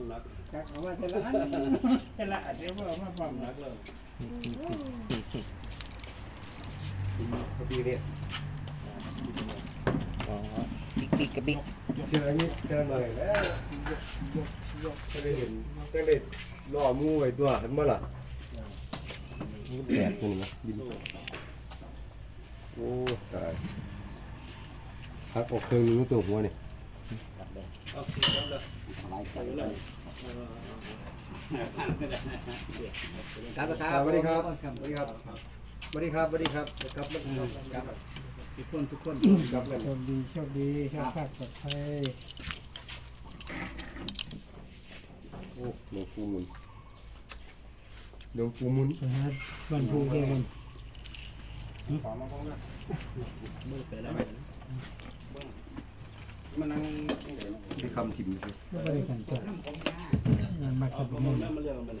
องนักจักเอาว่าเทละอันเทละอันเดี๋ยวว่ามาพร้อมนักเลยพอดีเนี่ยอ๋อบิ๊กบิ๊กกับบิ๊กเจออันนี้เจอหน่อยแล้วจะได้เห็นจะได้ล่อมูไว้ตัวเห็นบ่ล่ะมันแดดนี่นะบินโอ้ตายพักออกเครื่องนึงตัวหัวนี่ เอาสิครับเลยหลายใจไปเลยครับสวัสดีครับสวัสดีครับสวัสดีครับสวัสดีครับครับครับทุกคนทุกคนครับโชคดีโชคดีโชคดีปลอดภัยโอ้หลวงปู่หมุนหลวงปู่หมุนนะฮะวันพูเดียวกันขอมาพร้อมกันมือเปิดแล้ว มันนั่งที่คำถิ่มสิก็ไม่ได้กันจ้ะงานมาขับเอามือแล้วมาเรียกมัน